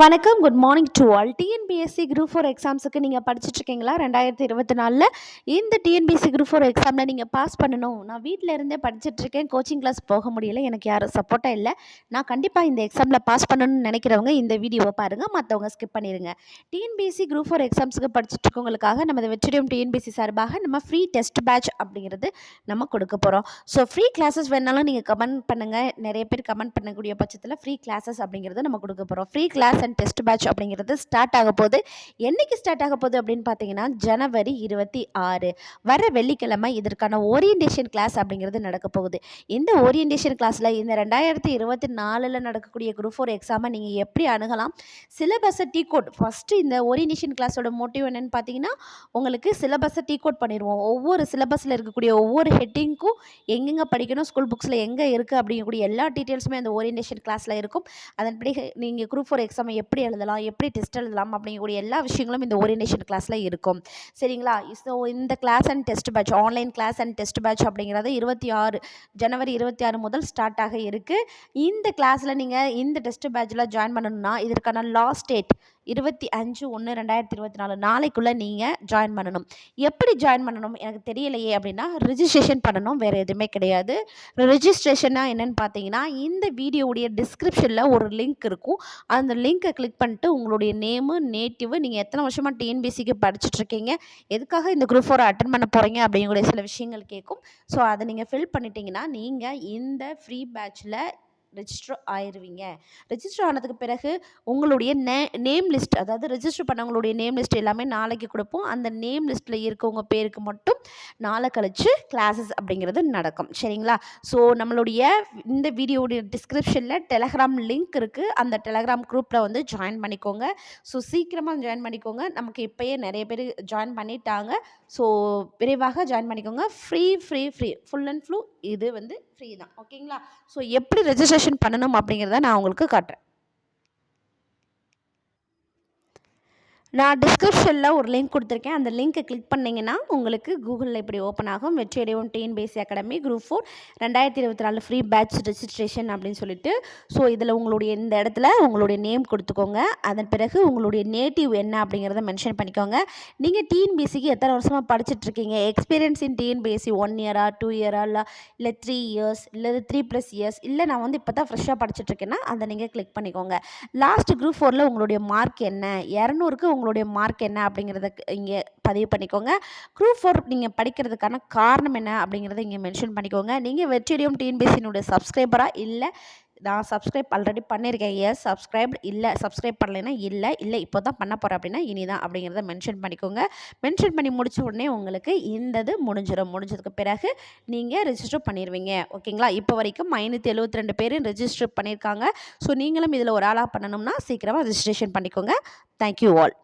வணக்கம் good morning to all TNPSC group four எக்ஸாம்ஸுக்கு நீங்கள் படிச்சுட்டு இருக்கீங்களா ரெண்டாயிரத்தி இருபத்தி நாலில்? இந்த டிஎன்பிஎஸ்சி குரூப் ஃபோர் எக்ஸாமில் நீங்கள் பாஸ் பண்ணணும். நான் வீட்டில் இருந்தே படிச்சுட்ருக்கேன். கோச்சிங் கிளாஸ் போக முடியல. எனக்கு யாரும் சப்போர்ட்டாக இல்லை. நான் கண்டிப்பாக இந்த எக்ஸாமில் பாஸ் பண்ணணும்னு நினைக்கிறவங்க இந்த வீடியோவை பாருங்கள் மற்றவங்க ஸ்கிப் பண்ணிடுங்க டிஎன்பிஎஸ்சி குரூப் ஃபோர் எக்ஸாம்ஸுக்கு படிச்சுட்டு இருக்கவங்களுக்காக நம்ம வெற்றிடம் டிஎன்பிஎஸ்சி சார்பாக நம்ம ஃப்ரீ டெஸ்ட் பேட்ச் அப்படிங்கிறது நம்ம கொடுக்க போகிறோம் ஸோ ஃப்ரீ கிளாஸஸ் வேணாலும் நீங்கள் கமெண்ட் பண்ணுங்கள் நிறைய பேர் கமெண்ட் பண்ணக்கூடிய பட்சத்தில் ஃப்ரீ கிளாஸஸ் அப்படிங்கிறது நம்ம கொடுக்க போகிறோம் free class and test batch அப்படிங்கிறது ஸ்டார்ட் ஆக போகுது. என்றைக்கு ஸ்டார்ட் ஆக போகுது அப்படின்னு பார்த்தீங்கன்னா ஜனவரி இருபத்தி ஆறு. வர வெள்ளிக்கிழமை இதற்கான ஓரியன்டேஷன் கிளாஸ் அப்படிங்கிறது நடக்க போகுது. இந்த ஓரியன்டேஷன் கிளாஸில் இந்த ரெண்டாயிரத்தி இருபத்தி நாலில் நடக்கக்கூடிய குரூப் ஃபோர் எக்ஸாமை நீங்கள் எப்படி அணுகலாம்? சிலபஸை டீ கோட் ஃபஸ்ட்டு இந்த ஓரியன்டேஷன் கிளாஸோட மோட்டிவ் என்னென்னு பார்த்தீங்கன்னா உங்களுக்கு சிலபஸை டீ கோட் பண்ணிடுவோம். ஒவ்வொரு சிலபஸில் இருக்கக்கூடிய ஒவ்வொரு ஹெட்டிங்க்கும் எங்கெங்கே படிக்கணும் ஸ்கூல் புக்ஸில் எங்கே இருக்குது அப்படிங்கக்கூடிய எல்லா டீட்டெயில்ஸுமே அந்த ஓரியன்டேஷன் கிளாஸில் இருக்கும். அதன்படி நீங்கள் குரூப் ஃபோர் எக்ஸாம் எப்படி எழுதலாம் எப்படி டெஸ்ட் எழுதலாம் அப்படிங்கக்கூடிய எல்லா விஷயங்களும் இந்த ஓரியன்டேஷன் கிளாஸில் இருக்கும். சரிங்களா? ஸோ இந்த class and test batch online class and test batch அப்படிங்கிறது இருபத்தி ஆறு ஜனவரி இருபத்தி ஆறு முதல் ஸ்டார்ட் ஆக இருக்குது இந்த கிளாஸில் நீங்கள் இந்த டெஸ்ட் பேட்சில் ஜாயின் பண்ணணும்னா இதற்கான லாஸ்ட் டேட் இருபத்தி அஞ்சு ஒன்று ரெண்டாயிரத்தி இருபத்தி நாலு. நாளைக்குள்ளே நீங்கள் ஜாயின் பண்ணணும். எப்படி ஜாயின் பண்ணணும் எனக்கு தெரியலையே அப்படின்னா ரிஜிஸ்ட்ரேஷன் பண்ணணும். வேறு எதுவுமே கிடையாது. ரிஜிஸ்ட்ரேஷனாக என்னென்னு பார்த்தீங்கன்னா இந்த வீடியோவுடைய டிஸ்கிரிப்ஷனில் ஒரு லிங்க் இருக்கும். அந்த லிங்க்கை கிளிக் பண்ணிட்டு உங்களுடைய நேமு நேட்டிவ் நீங்கள் எத்தனை வருஷமாக டிஎன்பிசிக்கு படிச்சுட்ருக்கீங்க எதுக்காக இந்த குரூப் ஃபோரை அட்டன் பண்ண போகிறீங்க அப்படிங்கக்கூடிய சில விஷயங்கள் கேட்கும். ஸோ அதை நீங்கள் ஃபில் பண்ணிட்டீங்கன்னா நீங்கள் இந்த ஃப்ரீ பேட்சில் ரெஜிஸ்டர் ஆயிடுவீங்க ரெஜிஸ்டர் ஆனதுக்கு பிறகு உங்களுடைய நே நேம் லிஸ்ட் அதாவது ரெஜிஸ்டர் பண்ணவங்களுடைய நேம் லிஸ்ட் எல்லாமே நாளைக்கு கொடுப்போம். அந்த நேம் லிஸ்ட்டில் இருக்கவங்க பேருக்கு மட்டும் நாளை கழித்து கிளாஸஸ் அப்படிங்கிறது நடக்கும். சரிங்களா? ஸோ நம்மளுடைய இந்த வீடியோடைய டிஸ்கிரிப்ஷனில் டெலகிராம் லிங்க் இருக்குது அந்த டெலகிராம் குரூப்பில் வந்து ஜாயின் பண்ணிக்கோங்க. ஸோ சீக்கிரமாக ஜாயின் பண்ணிக்கோங்க. நமக்கு இப்போயே நிறைய பேர் ஜாயின் பண்ணிட்டாங்க. ஸோ விரைவாக ஜாயின் பண்ணிக்கோங்க. Free free free full and flu இது வந்து ஃப்ரீ தான். ஓகேங்களா ஸோ எப்படி ரெஜிஸ்ட்ரேஷன் பண்ணணும் அப்படிங்கிறத நான் உங்களுக்கு காட்டுறேன். நான் டிஸ்கிரிப்ஷனில் ஒரு லிங்க் கொடுத்துருக்கேன். அந்த லிங்க்கை கிளிக் பண்ணிங்கன்னா உங்களுக்கு கூகுளில் இப்படி ஓப்பன் ஆகும். வெற்றி டிஎன்பிஎஸ்சி அகாடமி குரூப் ஃபோர் ரெண்டாயிரத்தி இருபத்தி நாலு ஃப்ரீ பேட்ச் ரெஜிஸ்ட்ரேஷன் அப்படின்னு சொல்லிட்டு ஸோ இதில் உங்களுடைய இந்த இடத்துல உங்களுடைய நேம் கொடுத்துக்கோங்க. அதன் பிறகு உங்களுடைய நேட்டிவ் என்ன அப்படிங்கிறத மென்ஷன் பண்ணிக்கோங்க. நீங்கள் டிஎன்பிஎஸ்சிக்கு எத்தனை வருஷமாக படிச்சுட்ருக்கீங்க? எக்ஸ்பீரியன்ஸ் இன் டிஎன்பிஎஸ்சி ஒன் இயரா டூ இயரா இல்லை இல்லை த்ரீ இயர்ஸ் இல்லை த்ரீ ப்ளஸ் இயர்ஸ் இல்லை நான் வந்து இப்போ தான் ஃப்ரெஷ்ஷாக படிச்சுட்ருக்கேன்னா அதை நீங்கள் கிளிக் பண்ணிக்கோங்க. லாஸ்ட் குரூப் ஃபோரில் உங்களுடைய மார்க் என்ன? இரநூறுக்கு உங்களுக்கு உங்களுடைய மார்க் என்ன அப்படிங்கிறத இங்கே பதிவு பண்ணிக்கோங்க. குரூப் ஃபோர் நீங்கள் படிக்கிறதுக்கான காரணம் என்ன அப்படிங்கிறத இங்கே மென்ஷன் பண்ணிக்கோங்க. நீங்கள் வெற்றிடியும் டிஎன்பிசியினுடைய சப்ஸ்கிரைபராக இல்லை. நான் சப்ஸ்கிரைப் ஆல்ரெடி பண்ணியிருக்கேன் எஸ் சப்ஸ்கிரைப் இல்லை. சப்ஸ்கிரைப் பண்ணலைன்னா இல்லை. இல்லை இப்போ தான் பண்ண போகிறேன் அப்படின்னா இனி தான் அப்படிங்கிறத மென்ஷன் பண்ணிக்கோங்க. மென்ஷன் பண்ணி முடித்த உடனே உங்களுக்கு இந்தது முடிஞ்சிடும் முடிஞ்சதுக்கு பிறகு நீங்கள் ரிஜிஸ்டர் பண்ணிடுவீங்க ஓகேங்களா? இப்போ வரைக்கும் ஐநூற்றி எழுபத்தி ரெண்டு பேரும் ரிஜிஸ்டர் பண்ணியிருக்காங்க ஸோ நீங்களும் இதில் ஒரு ஆளாக பண்ணணும்னா சீக்கிரமாக ரிஜிஸ்ட்ரேஷன் பண்ணிக்கோங்க. Thank you all